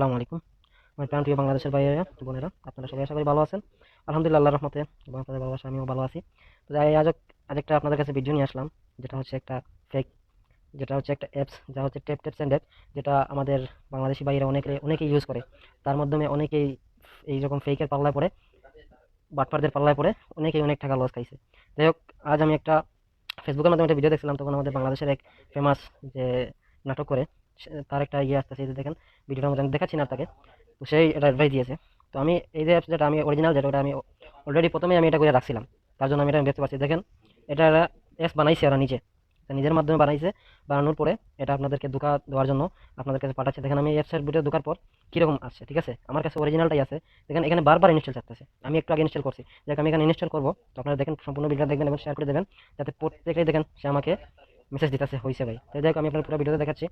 আসসালামু আলাইকুম। আমার প্রাণ প্রিয় বাংলাদেশের বাইরে বোনেরা, আপনারা সবাই আশা করি ভালো আছেন। আলহামদুলিল্লাহ, আল্লাহর রহমতে এবং আপনাদের ভালোবাসা আমিও ভালো আছি। তো আজ আজ একটা আপনাদের কাছে ভিডিও নিয়ে আসলাম, যেটা হচ্ছে একটা ফেক যেটা হচ্ছে একটা অ্যাপস যা হচ্ছে টেপ টেপস অ্যান্ড যেটা আমাদের বাংলাদেশি বাইরে অনেকে অনেকেই ইউজ করে। তার মাধ্যমে অনেকেই এই রকম ফেকের পাল্লায় পড়ে, বাটপারদের পাল্লায় পড়ে, অনেকেই অনেক টাকা লস খাইছে। যাই হোক, আজ আমি একটা ফেসবুকের মাধ্যমে একটা ভিডিও দেখছিলাম, তখন আমাদের বাংলাদেশের এক ফেমাস যে নাটক করে তার একটা ইয়ে আসতেছে যে দেখেন ভিডিওটা আমি দেখাচ্ছি না তাকে তো সেই এটা অ্যাডভাইস দিয়েছে। তো আমি এই যে যেটা আমি অরিজিনাল যেটা, ওটা আমি অলরেডি প্রথমেই আমি এটা করে রাখছিলাম। তার জন্য আমি এটা দেখতে পাচ্ছি। দেখেন, এটা একটা অ্যাপস বানাইছে ওরা নিজে। নিজের মাধ্যমে বানাইছে। বানানোর পরে এটা আপনাদেরকে দোকা দেওয়ার জন্য আপনাদের কাছে পাঠাচ্ছে। দেখেন, আমি অ্যাপসের ভিডিও দোকার পর কীরকম আসছে, ঠিক আছে? আমার কাছে অরিজিনালটাই আছে। দেখেন, এখানে বারবার ইনস্টল চাচ্ছে আমি একটু আগে ইনস্টল করছি। যাক, আমি এখানে ইনস্টল করব। তো আপনারা দেখেন, সম্পূর্ণ ভিডিও দেখবেন এবং শেয়ার করে দেবেন। যাতে প্রত্যেকেই দেখেন সে আমাকে মেসেজ দিতেছে হয়েছে ভাই। তাই দেখ আমি আপনার পুরো ভিডিওতে দেখাচ্ছি।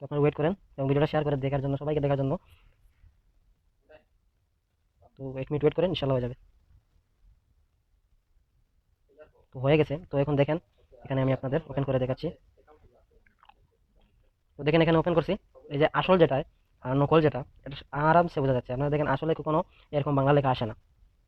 তো আপনারা ওয়েট করেন এবং ভিডিওটা শেয়ার করে দেখার জন্য, সবাইকে দেখার জন্য। তো এক মিনিট ওয়েট করেন, ইনশাল্লাহ হয়ে যাবে। তো হয়ে গেছে। তো এখন দেখেন, এখানে আমি আপনাদের ওপেন করে দেখাচ্ছি। তো দেখেন, এখানে ওপেন করছি। এই যে আসল যেটা, আর নকল যেটা, এটা আরামসে বোঝা যাচ্ছে। আপনারা দেখেন, আসলে কোনো এরকম বাংলা লেখা আসে না।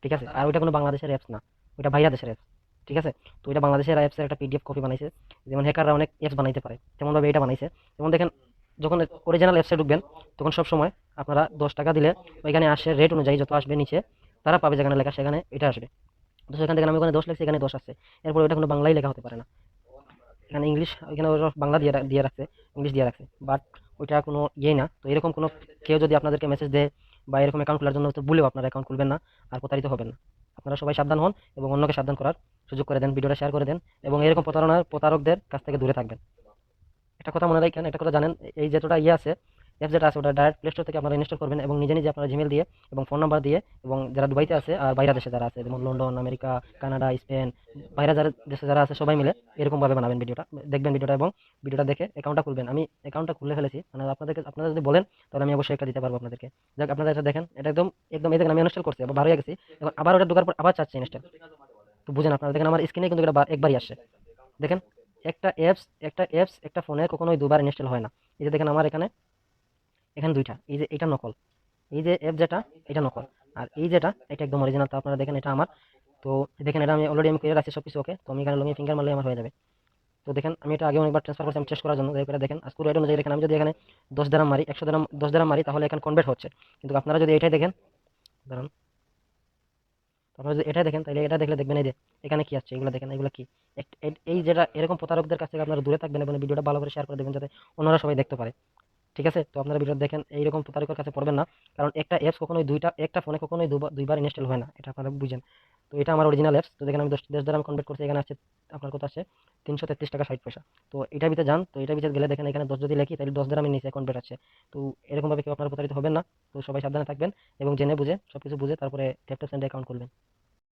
ঠিক আছে? আর ওইটা কোনো বাংলাদেশের অ্যাপস না। ওইটা বাইরা দেশের অ্যাপস ঠিক আছে? তো এটা বাংলাদেশের অ্যাপসের একটা পিডিএফ কপি বানাইছে। যেমন হ্যাকাররা অনেক অ্যাপস বানাইতে পারে। তেমনভাবে এটা বানাইছে। যেমন দেখেন যখন অরিজিনাল অ্যাপসে ঢুকবেন, তখন সব সময় আপনারা দশ টাকা দিলে ওইখানে আসে রেট অনুযায়ী যত আসবে নিচে, তারা পাবে যেখানে লেখা সেখানে এটা আসবে। তো সেখান থেকে আমি ওখানে দশ লিখছি, এখানে দশ আসছে। এরপর ওটা কোনো বাংলাই লেখা হতে পারে না। এখানে ইংলিশ এখানে ওরা বাংলা দিয়ে দিয়ে রাখছে ইংলিশ দিয়ে রাখছে। বাট ওইটা কোনো ইয়েই না। তো এরকম কোনো কেউ যদি আপনাদেরকে মেসেজ দেয় বা এরকম অ্যাকাউন্ট খোলার জন্য, তো ভুলেও আপনারা অ্যাকাউন্ট খুলবেন না আর প্রতারিত হবেন না। আপনারা সবাই সাবধান হন এবং অন্যকে সাবধান করার সুযোগ করে দেন, ভিডিওটা শেয়ার করে দেন এবং এরকম প্রতারণার প্রতারকদের কাছ থেকে দূরে থাকবেন। একটা কথা মনে রাখেন, একটা কথা জানেন, এই যেটা ইয়ে আছে অ্যাপ যেটা আছে, ওটা ডাইরেক্ট প্লে স্টোর থেকে আপনারা ইনস্টল করবেন এবং নিজে নিজে আপনারা জিমেল দিয়ে এবং ফোন নাম্বার দিয়ে এবং যারা দুবাইতে আছে আর বাইরে দেশে যারা আছে, যেমন লন্ডন আমেরিকা কানাডা স্পেন বাইরে যারা দেশে যারা আছে, সবাই মিলে এরকমভাবে বানাবেন ভিডিওটা। দেখবেন ভিডিওটা এবং ভিডিওটা দেখে অ্যাকাউন্টটা খুলবেন। আমি অ্যাকাউন্টটা খুলে ফেলেছি মানে আপনাদেরকে, আপনারা যদি বলেন, তাহলে আমি অবশ্যই একটা দিতে পারব আপনাদেরকে। যাক, আপনারা এটা দেখেন, এটা একদম একদম, এই দেখেন আমি ইনস্টল করছি, আবার বার হয়ে গেছি এবং আবার ওটা ঢোকার পর আবার চাচ্ছি ইনস্টল তো বুঝেন আপনারা, দেখেন আমার স্ক্রিনে কিন্তু এটা একবারই আসছে। দেখেন একটা অ্যাপস একটা অ্যাপস একটা ফোনে কখনোই দুবার ইনস্টল হয় না। এই যে দেখেন আমার এখানে এখানে দুইটা, এই যে এটা নকল। এই যে অ্যাপ যেটা, এটা নকল। আর এই যেটা, এটা একদম অরিজিনাল তো আপনারা দেখেন এটা আমার। তো দেখেন এটা আমি অলরেডি আমি করে রাখছি সব কিছু ওকে তো আমি এখানে লঙে ফিঙ্গার মারলে আমার হয়ে যাবে। তো দেখেন আমি এটা আগে অনেকবার ট্রান্সফার করছি, আমি টেস্ট করার জন্য। করে দেখেন আজকে রেট অনুযায়ী দেখেন, আমি যদি এখানে দশ দ্রাম মারি, একশো দ্রাম দশ দ্রাম মারি, তাহলে এখানে কনভার্ট হচ্ছে। কিন্তু আপনারা যদি এটাই দেখেন তো আপনারা যদি এটাই দেখেন তাহলে এটা দেখলে দেখবেন এই যে এখানে কি আসছে, এগুলো দেখেন, এগুলো কি? এই যেটা, এরকম প্রতারকদের কাছ থেকে আপনারা দূরে থাকবেন এবং ভিডিওটা ভালো করে শেয়ার করে দেবেন যাতে অন্যরা সবাই দেখতে পারে। ঠিক আছে? তো আপনারা ভিডিও দেখেন, এইরকম প্রতারকের কাছে পড়বেন না, কারণ একটা অ্যাপস কখনোই দুইটা, একটা ফোনে কখনোই দুইবার ইনস্টল হয় না, এটা আপনারা বুঝেন। তো এটা আমার অরিজিনাল অ্যাপস তো দেখেন আমি দশ দশ দ্বারা আমি কনভার্ট করছি, এখানে আছে আপনার কথা আছে তিনশো তেত্রিশ টাকা ষাট পয়সা। তো এটার ভিতরে যান, তো এটার ভিতরে গেলে দেখেন, এখানে দশ যদি লেখি তাহলে দশ দ্বারা আমি নিচে কনভার্ট আছে তো এরকমভাবে কেউ আপনারা প্রতারিত হবেন না। তো সবাই সাবধানে থাকবেন এবং জেনে বুঝে সব কিছু বুঝে তারপরে ট্যাপটা ট্যাপ সেন্ডে অ্যাকাউন্ট খুলবেন